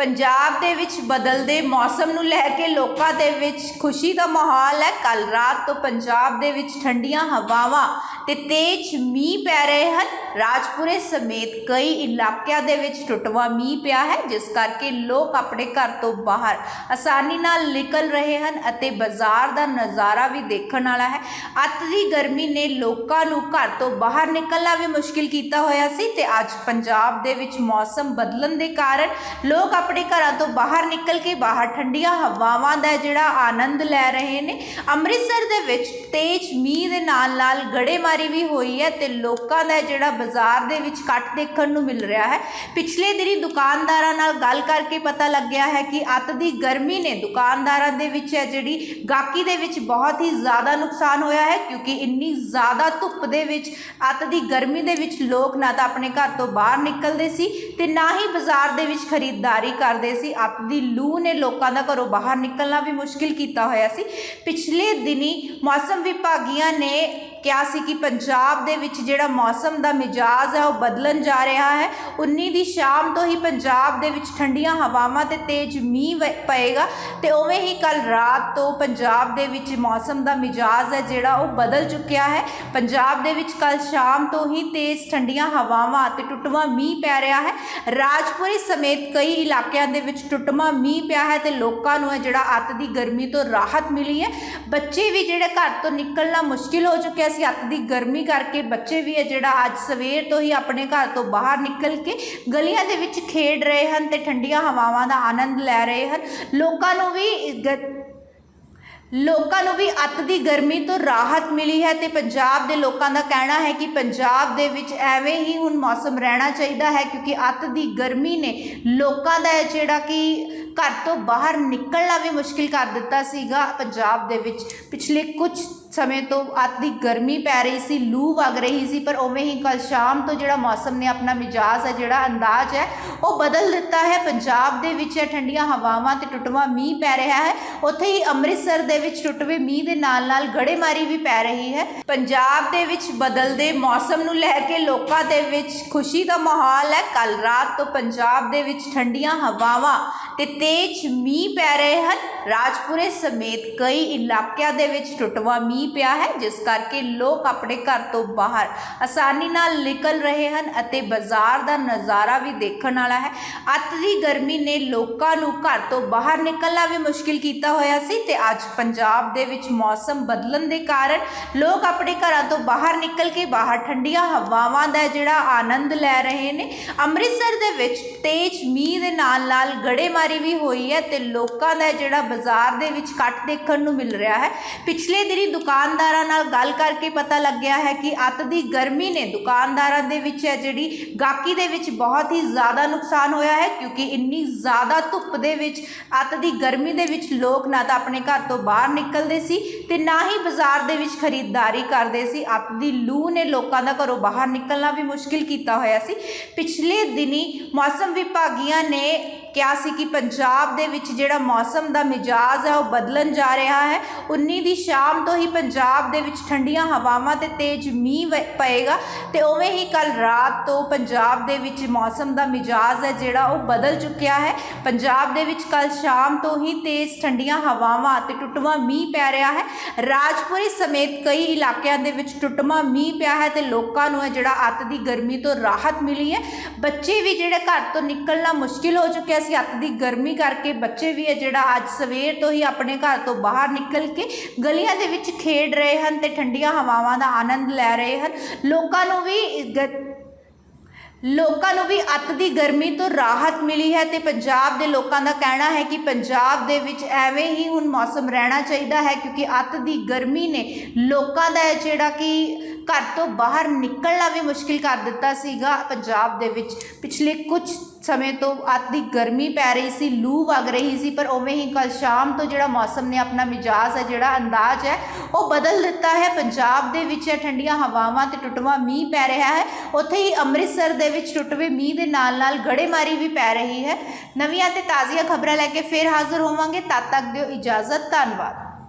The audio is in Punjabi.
ਪੰਜਾਬ ਦੇ ਵਿੱਚ ਬਦਲਦੇ ਮੌਸਮ ਨੂੰ ਲੈ ਕੇ ਲੋਕਾਂ ਦੇ ਵਿੱਚ ਖੁਸ਼ੀ ਦਾ ਮਾਹੌਲ ਹੈ। ਕੱਲ ਰਾਤ ਤੋਂ ਪੰਜਾਬ ਦੇ ਵਿੱਚ ਠੰਡੀਆਂ ਹਵਾਵਾਂ ਤੇ ਤੇਜ਼ ਮੀਂਹ ਪੈ ਰਹੇ ਹਨ। ਰਾਜਪੁਰੇ ਸਮੇਤ ਕਈ ਇਲਾਕਿਆਂ ਦੇ ਵਿੱਚ ਟੁੱਟਵਾ ਮੀਂਹ ਪਿਆ ਹੈ, ਜਿਸ ਕਰਕੇ ਲੋਕ ਆਪਣੇ ਘਰ ਤੋਂ ਬਾਹਰ ਆਸਾਨੀ ਨਾਲ ਨਿਕਲ ਰਹੇ ਹਨ ਅਤੇ ਬਾਜ਼ਾਰ ਦਾ ਨਜ਼ਾਰਾ ਵੀ ਦੇਖਣ ਵਾਲਾ ਹੈ। ਅੱਤ ਦੀ ਗਰਮੀ ਨੇ ਲੋਕਾਂ ਨੂੰ ਘਰ ਤੋਂ ਬਾਹਰ ਨਿਕਲਣਾ ਵੀ ਮੁਸ਼ਕਿਲ ਕੀਤਾ ਹੋਇਆ ਸੀ ਤੇ ਅੱਜ ਪੰਜਾਬ ਦੇ ਵਿੱਚ ਮੌਸਮ ਬਦਲਣ ਦੇ ਕਾਰਨ ਲੋਕ ਆਪਣੇ ਘਰਾਂ ਤੋਂ ਬਾਹਰ ਨਿਕਲ ਕੇ ਬਾਹਰ ਠੰਡੀਆਂ ਹਵਾਵਾਂ ਦਾ ਜਿਹੜਾ ਆਨੰਦ ਲੈ ਰਹੇ ਨੇ। ਅੰਮ੍ਰਿਤਸਰ ਦੇ ਵਿੱਚ ਤੇਜ਼ ਮੀਂਹ ਦੇ ਨਾਲ ਨਾਲ ਗੜੇਮਾਰੀ ਵੀ ਹੋਈ ਹੈ ਤੇ ਲੋਕਾਂ ਦਾ ਜਿਹੜਾ ਬਾਜ਼ਾਰ ਦੇ ਵਿੱਚ ਕੱਟ ਦੇਖਣ ਨੂੰ ਮਿਲ ਰਿਹਾ ਹੈ। ਪਿਛਲੇ ਦਿਨੀ ਦੁਕਾਨਦਾਰਾਂ ਨਾਲ ਗੱਲ ਕਰਕੇ ਪਤਾ ਲੱਗਿਆ ਹੈ ਕਿ ਅੱਤ ਦੀ ਗਰਮੀ ਨੇ ਦੁਕਾਨਦਾਰਾਂ ਦੇ ਵਿੱਚ ਹੈ ਜਿਹੜੀ ਗਾਕੀ ਦੇ ਵਿੱਚ ਬਹੁਤ ਹੀ ਜ਼ਿਆਦਾ ਨੁਕਸਾਨ ਹੋਇਆ ਹੈ ਕਿਉਂਕਿ ਇੰਨੀ ਜ਼ਿਆਦਾ ਧੁੱਪ ਦੇ ਵਿੱਚ, ਅੱਤ ਦੀ ਗਰਮੀ ਦੇ ਵਿੱਚ ਲੋਕ ਨਾ ਤਾਂ ਆਪਣੇ ਘਰ ਤੋਂ ਬਾਹਰ ਨਿਕਲਦੇ ਸੀ ਤੇ ਨਾ ਹੀ ਬਾਜ਼ਾਰ ਦੇ ਵਿੱਚ ਖਰੀਦਦਾਰੀ ਕਰਦੇ ਸੀ। ਆਪਦੀ ਲੂ ਨੇ ਲੋਕਾਂ ਦਾ ਘਰੋਂ ਬਾਹਰ ਨਿਕਲਣਾ ਵੀ ਮੁਸ਼ਕਿਲ ਕੀਤਾ ਹੋਇਆ ਸੀ। ਪਿਛਲੇ ਦਿਨੀ ਮੌਸਮ ਵਿਭਾਗੀਆਂ ਨੇ ਕਿਹਾ ਸੀ ਕਿ ਪੰਜਾਬ ਦੇ ਵਿੱਚ ਜਿਹੜਾ ਮੌਸਮ ਦਾ ਮਿਜਾਜ਼ ਹੈ, ਉਹ ਬਦਲਣ ਜਾ ਰਿਹਾ ਹੈ। 19 ਦੀ ਸ਼ਾਮ ਤੋਂ ਹੀ ਪੰਜਾਬ ਦੇ ਵਿੱਚ ਠੰਡੀਆਂ ਹਵਾਵਾਂ ਤੇ ਤੇਜ਼ ਮੀਂਹ ਵ- ਪਏਗਾ ਤੇ ਉਵੇਂ ਹੀ ਕੱਲ ਰਾਤ ਤੋਂ ਪੰਜਾਬ ਦੇ ਵਿੱਚ ਮੌਸਮ ਦਾ ਮਿਜਾਜ਼ ਹੈ, ਜਿਹੜਾ ਉਹ ਬਦਲ ਚੁੱਕਿਆ ਹੈ। ਪੰਜਾਬ ਦੇ ਵਿੱਚ ਕੱਲ ਸ਼ਾਮ ਤੋਂ ਹੀ ਤੇਜ਼ ਠੰਡੀਆਂ ਹਵਾਵਾਂ ਤੇ ਟੁੱਟਵਾਂ ਮੀਂਹ ਪੈ ਰਿਹਾ ਹੈ। ਰਾਜਪੁਰੀ ਸਮੇਤ ਕਈ ਇਲਾਕਿਆਂ ਦੇ ਵਿੱਚ ਟੁੱਟਵਾਂ ਮੀਂਹ ਪਿਆ ਹੈ ਤੇ ਲੋਕਾਂ ਨੂੰ ਹੈ ਜਿਹੜਾ ਅੱਤ ਦੀ ਗਰਮੀ ਤੋਂ ਰਾਹਤ ਮਿਲੀ ਹੈ। ਬੱਚੇ ਵੀ ਜਿਹੜੇ ਘਰ ਤੋਂ ਨਿਕਲਣਾ ਮੁਸ਼ਕਿਲ ਹੋ ਚੁੱਕਿਆ ਸੀ ਅੱਤ ਦੀ ਗਰਮੀ ਕਰਕੇ ਬੱਚੇ ਵੀ ਹੈ ਜਿਹੜਾ ਅੱਜ ਸਵੇਰ ਤੋਂ ਹੀ ਆਪਣੇ ਘਰ ਤੋਂ ਬਾਹਰ ਨਿਕਲ ਕੇ ਗਲੀਆਂ ਦੇ ਵਿੱਚ ਖੇਡ ਰਹੇ ਹਨ ਤੇ ਠੰਡੀਆਂ ਹਵਾਵਾਂ ਦਾ ਆਨੰਦ ਲੈ ਰਹੇ ਹਨ। ਲੋਕਾਂ ਨੂੰ ਵੀ ਲੋਕਾਂ ਨੂੰ ਵੀ ਅੱਤ ਦੀ ਗਰਮੀ ਤੋਂ ਰਾਹਤ ਮਿਲੀ ਹੈ ਤੇ ਪੰਜਾਬ ਦੇ ਲੋਕਾਂ ਦਾ ਕਹਿਣਾ ਹੈ ਕਿ ਪੰਜਾਬ ਦੇ ਵਿੱਚ ਐਵੇਂ ਹੀ ਹੁਣ ਮੌਸਮ ਰਹਿਣਾ ਚਾਹੀਦਾ ਹੈ ਕਿਉਂਕਿ ਅੱਤ ਦੀ ਗਰਮੀ ਨੇ ਲੋਕਾਂ ਦਾ ਜਿਹੜਾ ਕਿ ਘਰ ਤੋਂ ਬਾਹਰ ਨਿਕਲਣਾ ਵੀ ਮੁਸ਼ਕਿਲ ਕਰ ਦਿੱਤਾ ਸੀਗਾ। ਪੰਜਾਬ ਦੇ ਵਿੱਚ ਪਿਛਲੇ ਕੁਝ ਸਮੇਂ ਤੋਂ ਅੱਤ ਦੀ ਗਰਮੀ ਪੈ ਰਹੀ ਸੀ, ਲੂ ਵਗ ਰਹੀ ਸੀ, ਪਰ ਉਵੇਂ ਹੀ ਕੱਲ ਸ਼ਾਮ ਤੋਂ ਜਿਹੜਾ ਮੌਸਮ ਨੇ ਆਪਣਾ ਮਿਜਾਜ਼ ਹੈ, ਜਿਹੜਾ ਅੰਦਾਜ਼ ਹੈ, ਉਹ ਬਦਲ ਦਿੱਤਾ ਹੈ। ਪੰਜਾਬ ਦੇ ਵਿੱਚ ਠੰਡੀਆਂ ਹਵਾਵਾਂ ਤੇ ਟੁੱਟਵਾ ਮੀਂਹ ਪੈ ਰਿਹਾ ਹੈ। ਉੱਥੇ ਹੀ ਅੰਮ੍ਰਿਤਸਰ ਦੇ ਵਿੱਚ ਟੁੱਟਵੇ ਮੀਂਹ ਦੇ ਨਾਲ ਨਾਲ ਗੜੇਮਾਰੀ ਵੀ ਪੈ ਰਹੀ ਹੈ। ਪੰਜਾਬ ਦੇ ਵਿੱਚ ਬਦਲਦੇ ਮੌਸਮ ਨੂੰ ਲੈ ਕੇ ਲੋਕਾਂ ਦੇ ਵਿੱਚ ਖੁਸ਼ੀ ਦਾ ਮਾਹੌਲ ਹੈ। ਕੱਲ ਰਾਤ ਤੋਂ ਪੰਜਾਬ ਦੇ ਵਿੱਚ ਠੰਡੀਆਂ ਹਵਾਵਾਂ ਤੇ ਤੇਜ਼ ਮੀਂਹ ਪੈ ਰਹੇ ਹਨ। ਰਾਜਪੁਰੇ ਸਮੇਤ ਕਈ ਇਲਾਕਿਆਂ ਦੇ ਵਿੱਚ ਟੁੱਟਵਾਂ ਮੀਂਹ ਪਿਆ ਹੈ, ਜਿਸ ਕਰਕੇ ਲੋਕ ਆਪਣੇ ਘਰ ਤੋਂ ਬਾਹਰ ਆਸਾਨੀ ਨਾਲ ਨਿਕਲ ਰਹੇ ਹਨ ਅਤੇ ਬਾਜ਼ਾਰ ਦਾ ਨਜ਼ਾਰਾ ਵੀ ਦੇਖਣ ਵਾਲਾ ਹੈ। ਅੱਤ ਦੀ ਗਰਮੀ ਨੇ ਲੋਕਾਂ ਨੂੰ ਘਰ ਤੋਂ ਬਾਹਰ ਨਿਕਲਣਾ ਵੀ ਮੁਸ਼ਕਿਲ ਕੀਤਾ ਹੋਇਆ ਸੀ ਤੇ ਅੱਜ ਪੰਜਾਬ ਦੇ ਵਿੱਚ ਮੌਸਮ ਬਦਲਣ ਦੇ ਕਾਰਨ ਲੋਕ ਆਪਣੇ ਘਰਾਂ ਤੋਂ ਬਾਹਰ ਨਿਕਲ ਕੇ ਬਾਹਰ ਠੰਡੀਆਂ ਹਵਾਵਾਂ ਦਾ ਜਿਹੜਾ ਆਨੰਦ ਲੈ ਰਹੇ ਨੇ। ਅੰਮ੍ਰਿਤਸਰ ਦੇ ਵਿੱਚ ਤੇਜ਼ ਮੀਂਹ ਦੇ ਨਾਲ ਨਾਲ ਗੜੇਮਾਰੀ ਵੀ ਹੋਈ ਹੈ ਤੇ ਲੋਕਾਂ ਦਾ ਜਿਹੜਾ ਬਾਜ਼ਾਰ ਦੇ ਵਿੱਚ ਕੱਟ ਦੇਖਣ ਨੂੰ ਮਿਲ ਰਿਹਾ ਹੈ। ਪਿਛਲੇ ਦਿਨੀ ਦੁਕਾਨ ਦੁਕਾਨਦਾਰਾਂ ਨਾਲ ਗੱਲ ਕਰਕੇ ਪਤਾ ਲੱਗਿਆ ਹੈ ਕਿ ਅੱਤ ਦੀ ਗਰਮੀ ਨੇ ਦੁਕਾਨਦਾਰਾਂ ਦੇ ਵਿੱਚ ਹੈ ਜਿਹੜੀ ਗਾਕੀ ਦੇ ਵਿੱਚ ਬਹੁਤ ਹੀ ਜ਼ਿਆਦਾ ਨੁਕਸਾਨ ਹੋਇਆ ਹੈ, ਕਿਉਂਕਿ ਇੰਨੀ ਜ਼ਿਆਦਾ ਧੁੱਪ ਦੇ ਵਿੱਚ, ਅੱਤ ਦੀ ਗਰਮੀ ਦੇ ਵਿੱਚ ਲੋਕ ਨਾ ਤਾਂ ਆਪਣੇ ਘਰ ਤੋਂ ਬਾਹਰ ਨਿਕਲਦੇ ਸੀ ਤੇ ਨਾ ਹੀ ਬਾਜ਼ਾਰ ਦੇ ਵਿੱਚ ਖਰੀਦਦਾਰੀ ਕਰਦੇ ਸੀ। ਅੱਤ ਦੀ ਲੂ ਨੇ ਲੋਕਾਂ ਦਾ ਘਰੋਂ ਬਾਹਰ ਨਿਕਲਣਾ ਵੀ ਮੁਸ਼ਕਿਲ ਕੀਤਾ ਹੋਇਆ ਸੀ। ਪਿਛਲੇ ਦਿਨੀ ਮੌਸਮ ਵਿਭਾਗੀਆਂ ਨੇ ਕਿਹਾ ਸੀ ਕਿ ਪੰਜਾਬ ਦੇ ਵਿੱਚ ਜਿਹੜਾ ਮੌਸਮ ਦਾ ਮਿਜਾਜ਼ ਹੈ, ਉਹ ਬਦਲਣ ਜਾ ਰਿਹਾ ਹੈ। 19 ਦੀ ਸ਼ਾਮ ਤੋਂ ਹੀ ਪੰਜਾਬ ਦੇ ਵਿੱਚ ਠੰਡੀਆਂ ਹਵਾਵਾਂ ਤੇ ਤੇਜ਼ ਮੀਂਹ ਵ- ਪਏਗਾ ਤੇ ਉਵੇਂ ਹੀ ਕੱਲ ਰਾਤ ਤੋਂ ਪੰਜਾਬ ਦੇ ਵਿੱਚ ਮੌਸਮ ਦਾ ਮਿਜਾਜ਼ ਹੈ, ਜਿਹੜਾ ਉਹ ਬਦਲ ਚੁੱਕਿਆ ਹੈ। ਪੰਜਾਬ ਦੇ ਵਿੱਚ ਕੱਲ ਸ਼ਾਮ ਤੋਂ ਹੀ ਤੇਜ਼ ਠੰਡੀਆਂ ਹਵਾਵਾਂ ਤੇ ਟੁੱਟਵਾਂ ਮੀਂਹ ਪੈ ਰਿਹਾ ਹੈ। ਰਾਜਪੁਰੀ ਸਮੇਤ ਕਈ ਇਲਾਕਿਆਂ ਦੇ ਵਿੱਚ ਟੁੱਟਵਾਂ ਮੀਂਹ ਪਿਆ ਹੈ ਤੇ ਲੋਕਾਂ ਨੂੰ ਹੈ ਜਿਹੜਾ ਅੱਤ ਦੀ ਗਰਮੀ ਤੋਂ ਰਾਹਤ ਮਿਲੀ ਹੈ। ਬੱਚੇ ਵੀ ਜਿਹੜੇ ਘਰ ਤੋਂ ਨਿਕਲਣਾ ਮੁਸ਼ਕਿਲ ਹੋ ਚੁੱਕਿਆ ਸੀ ਅੱਤ ਦੀ ਗਰਮੀ ਕਰਕੇ ਬੱਚੇ ਵੀ ਹੈ ਜਿਹੜਾ ਅੱਜ ਸਵੇਰ ਤੋਂ ਹੀ ਆਪਣੇ ਘਰ ਤੋਂ ਬਾਹਰ ਨਿਕਲ ਕੇ ਗਲੀਆਂ ਦੇ ਵਿੱਚ ਖੇਡ ਰਹੇ ਹਨ ਤੇ ਠੰਡੀਆਂ ਹਵਾਵਾਂ ਦਾ ਆਨੰਦ ਲੈ ਰਹੇ ਹਨ। ਲੋਕਾਂ ਨੂੰ ਵੀ ਲੋਕਾਂ ਨੂੰ ਵੀ ਅੱਤ ਦੀ ਗਰਮੀ ਤੋਂ ਰਾਹਤ ਮਿਲੀ ਹੈ ਤੇ ਪੰਜਾਬ ਦੇ ਲੋਕਾਂ ਦਾ ਕਹਿਣਾ ਹੈ ਕਿ ਪੰਜਾਬ ਦੇ ਵਿੱਚ ਐਵੇਂ ਹੀ ਹੁਣ ਮੌਸਮ ਰਹਿਣਾ ਚਾਹੀਦਾ ਹੈ ਕਿਉਂਕਿ ਅੱਤ ਦੀ ਗਰਮੀ ਨੇ ਲੋਕਾਂ ਦਾ ਜਿਹੜਾ ਕਿ ਘਰ ਤੋਂ ਬਾਹਰ ਨਿਕਲਣਾ ਵੀ ਮੁਸ਼ਕਿਲ ਕਰ ਦਿੱਤਾ ਸੀਗਾ ਪੰਜਾਬ ਦੇ ਵਿੱਚ। ਪਿਛਲੇ ਕੁਝ ਸਮੇਂ ਤੋਂ ਅੱਤ ਦੀ ਗਰਮੀ ਪੈ ਰਹੀ ਸੀ, ਲੂ ਵਗ ਰਹੀ ਸੀ, ਪਰ ਉਵੇਂ ਹੀ ਕੱਲ ਸ਼ਾਮ ਤੋਂ ਜਿਹੜਾ ਮੌਸਮ ਨੇ ਆਪਣਾ ਮਿਜਾਜ਼ ਹੈ, ਜਿਹੜਾ ਅੰਦਾਜ਼ ਹੈ, ਉਹ ਬਦਲ ਦਿੱਤਾ ਹੈ। ਪੰਜਾਬ ਦੇ ਵਿੱਚ ਠੰਡੀਆਂ ਹਵਾਵਾਂ ਤੇ ਟੁੱਟਵਾਂ ਮੀਂਹ ਪੈ ਰਿਹਾ ਹੈ। ਉੱਥੇ ਹੀ ਅੰਮ੍ਰਿਤਸਰ ਦੇ ਵਿੱਚ ਟੁੱਟਵੇ ਮੀਂਹ ਦੇ ਨਾਲ ਨਾਲ ਗੜੇਮਾਰੀ ਵੀ ਪੈ ਰਹੀ ਹੈ। ਨਵੀਆਂ ਤੇ ਤਾਜ਼ੀਆਂ ਖਬਰਾਂ ਲੈ ਕੇ ਫਿਰ ਹਾਜ਼ਰ ਹੋਵਾਂਗੇ। ਤਦ ਤੱਕ ਦਿਓ ਇਜਾਜ਼ਤ, ਧੰਨਵਾਦ।